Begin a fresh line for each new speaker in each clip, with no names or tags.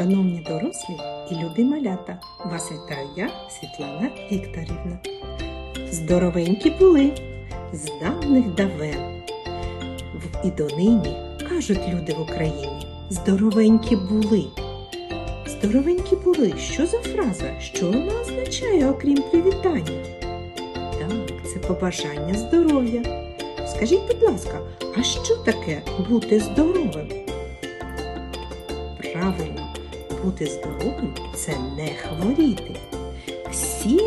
Шановні дорослі і любі малята, вас вітаю я, Світлана Вікторівна. Здоровенькі були з давних давен. І донині кажуть люди в Україні, здоровенькі були. Здоровенькі були. Що за фраза? Що вона означає, окрім привітання? Так, це побажання здоров'я. Скажіть, будь ласка, а що таке бути здоровим? Правильно, бути здоровим це не хворіти. Всі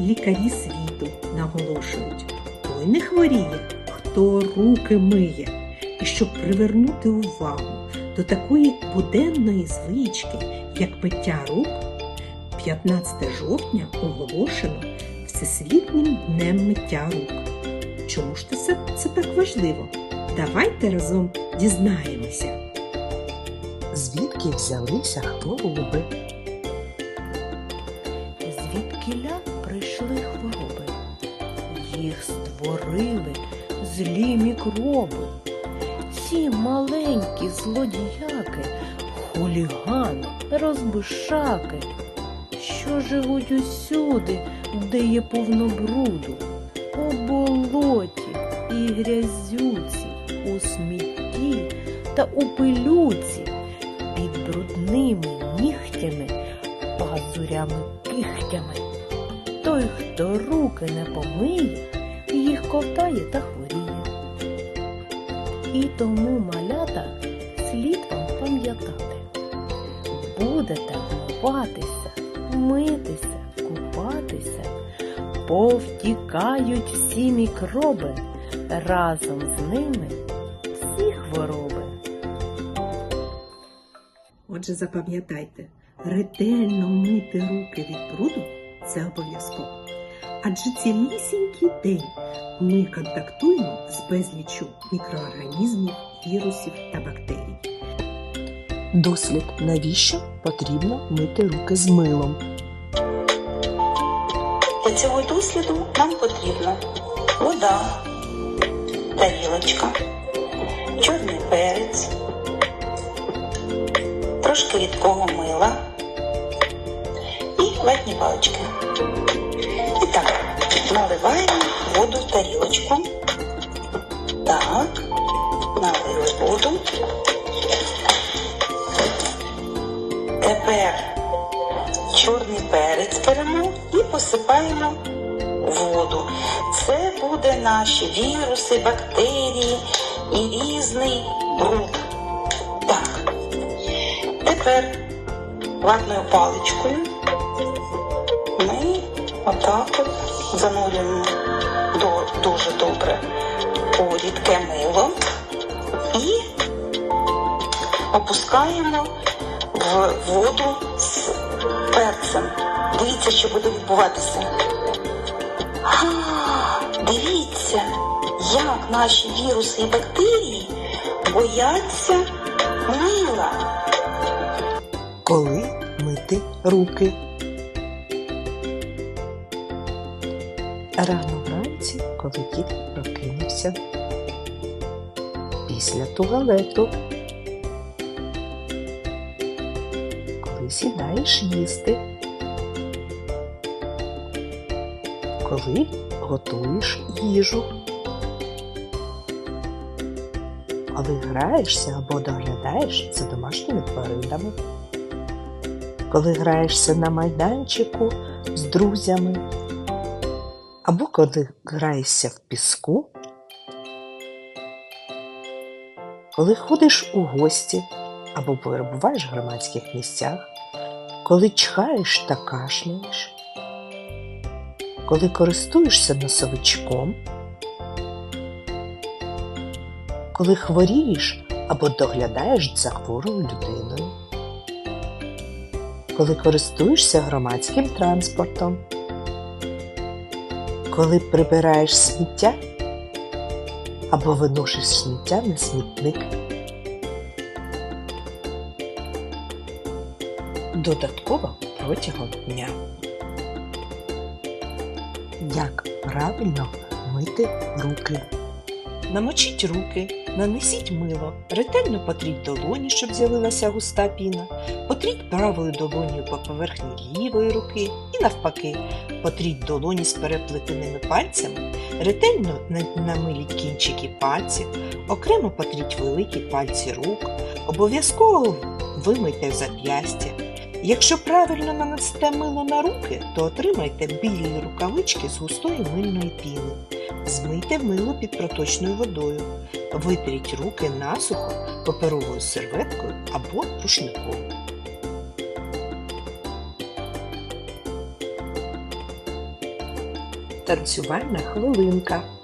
лікарі світу наголошують, той не хворіє, хто руки миє. І щоб привернути увагу до такої буденної звички, як миття рук, 15 жовтня оголошено Всесвітнім днем миття рук. Чому ж це, це так важливо? Давайте разом дізнаємося.
Звідки взялися хвороби?
Звідкіля прийшли хвороби, їх створили злі мікроби. Ці маленькі злодіяки, хулігани, розбишаки, що живуть усюди, де є повно бруду, у болоті і грязюці, у смітті та у пилюці, брудними нігтями пазурями кихтями. Той, хто руки не помиє, їх ковтає та хворіє. І тому малята слід вам пам'ятати. Будете вмиватися, митися, купатися, повтікають всі мікроби, разом з ними
Отже, запам'ятайте, ретельно мити руки від бруду це обов'язково. Адже цілісінький день ми контактуємо з безліччю мікроорганізмів, вірусів та бактерій.
Дослід, навіщо потрібно мити руки з милом?
Для цього досліду нам потрібна вода, тарілочка, чорний перець, трошки рідкого мила і ватні палички. І так, наливаємо воду в тарілочку. Так, налили воду. Тепер чорний перець беремо і посипаємо воду. Це буде наші віруси, бактерії і різний бруд. Тепер ватною паличкою ми отак от занурюємо дуже добре у рідке мило і опускаємо в воду з перцем. Дивіться, що буде відбуватися. А, дивіться, як наші віруси і бактерії бояться мила.
Коли мити руки? Рано вранці, коли дід прокинувся. Після туалету. Коли сідаєш їсти. Коли готуєш їжу. Коли граєшся або доглядаєш за домашніми тваринами. Коли граєшся на майданчику з друзями. Або коли граєшся в піску. Коли ходиш у гості або перебуваєш в громадських місцях, коли чхаєш та кашляєш, коли користуєшся носовичком, коли хворієш або доглядаєш за хворою людиною, коли користуєшся громадським транспортом, коли прибираєш сміття або виносиш сміття на смітник. Додатково протягом дня. Як правильно мити руки? Намочіть руки
Нанесіть мило, ретельно потріть долоні, щоб з'явилася густа піна. Потріть правою долонію по поверхні лівої руки і навпаки. Потріть долоні з переплетеними пальцями, ретельно намиліть кінчики пальців, окремо потріть великі пальці рук, обов'язково вимийте зап'ястя. Якщо правильно нанесете мило на руки, то отримайте білі рукавички з густої мильної піни. Змийте мило під проточною водою. Витріть руки насухо паперовою серветкою або рушником. Танцювальна хвилинка.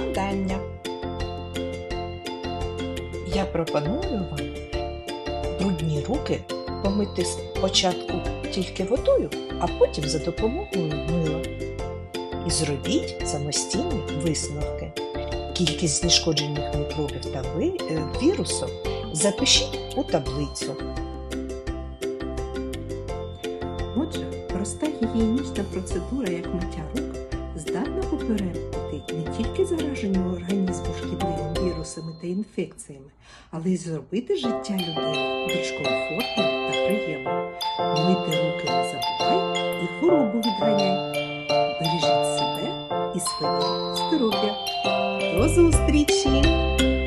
Завдання. Я пропоную вам брудні руки помити спочатку тільки водою, а потім за допомогою мила. І зробіть самостійні висновки. Кількість знешкоджених мікробів та е, запишіть у таблицю.
Отже, проста гігієнічна процедура, як миття вірусами але й зробити життя людини більш комфортним та приємним. Мити руки не забувай і хворобу відганяй. Бережіть себе і своє здоров'я. До зустрічі!